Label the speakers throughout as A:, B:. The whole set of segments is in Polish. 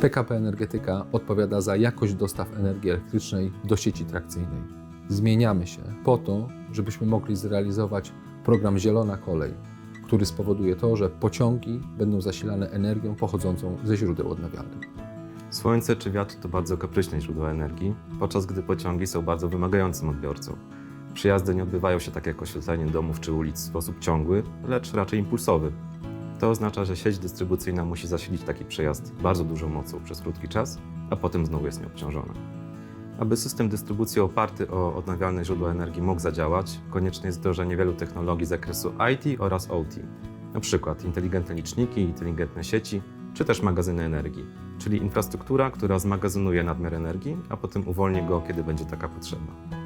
A: PKP Energetyka odpowiada za jakość dostaw energii elektrycznej do sieci trakcyjnej. Zmieniamy się po to, żebyśmy mogli zrealizować program Zielona Kolej, który spowoduje to, że pociągi będą zasilane energią pochodzącą ze źródeł odnawialnych.
B: Słońce czy wiatr to bardzo kapryśne źródła energii, podczas gdy pociągi są bardzo wymagającym odbiorcą. Przyjazdy nie odbywają się tak jak oświetlenie domów czy ulic w sposób ciągły, lecz raczej impulsowy. To oznacza, że sieć dystrybucyjna musi zasilić taki przejazd bardzo dużą mocą przez krótki czas, a potem znowu jest nieobciążona. Aby system dystrybucji oparty o odnawialne źródła energii mógł zadziałać, konieczne jest wdrożenie wielu technologii z zakresu IT oraz OT, przykład inteligentne liczniki, inteligentne sieci, czy też magazyny energii, czyli infrastruktura, która zmagazynuje nadmiar energii, a potem uwolni go, kiedy będzie taka potrzeba.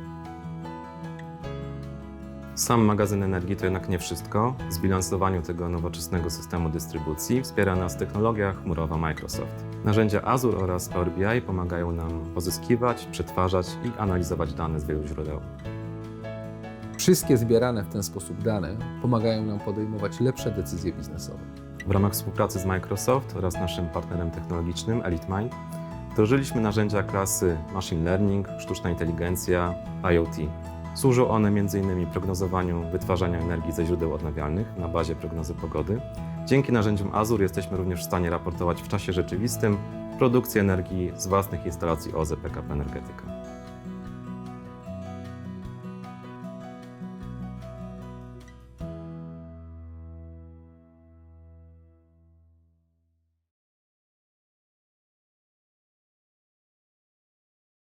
B: Sam magazyn energii to jednak nie wszystko. W zbilansowaniu tego nowoczesnego systemu dystrybucji wspiera nas technologia chmurowa Microsoft. Narzędzia Azure oraz Power BI pomagają nam pozyskiwać, przetwarzać i analizować dane z wielu źródeł.
A: Wszystkie zbierane w ten sposób dane pomagają nam podejmować lepsze decyzje biznesowe.
B: W ramach współpracy z Microsoft oraz naszym partnerem technologicznym EliteMind wdrożyliśmy narzędzia klasy Machine Learning, sztuczna inteligencja, IoT. Służą one m.in. prognozowaniu wytwarzania energii ze źródeł odnawialnych na bazie prognozy pogody. Dzięki narzędziom Azure jesteśmy również w stanie raportować w czasie rzeczywistym produkcję energii z własnych instalacji OZE PKP Energetyka.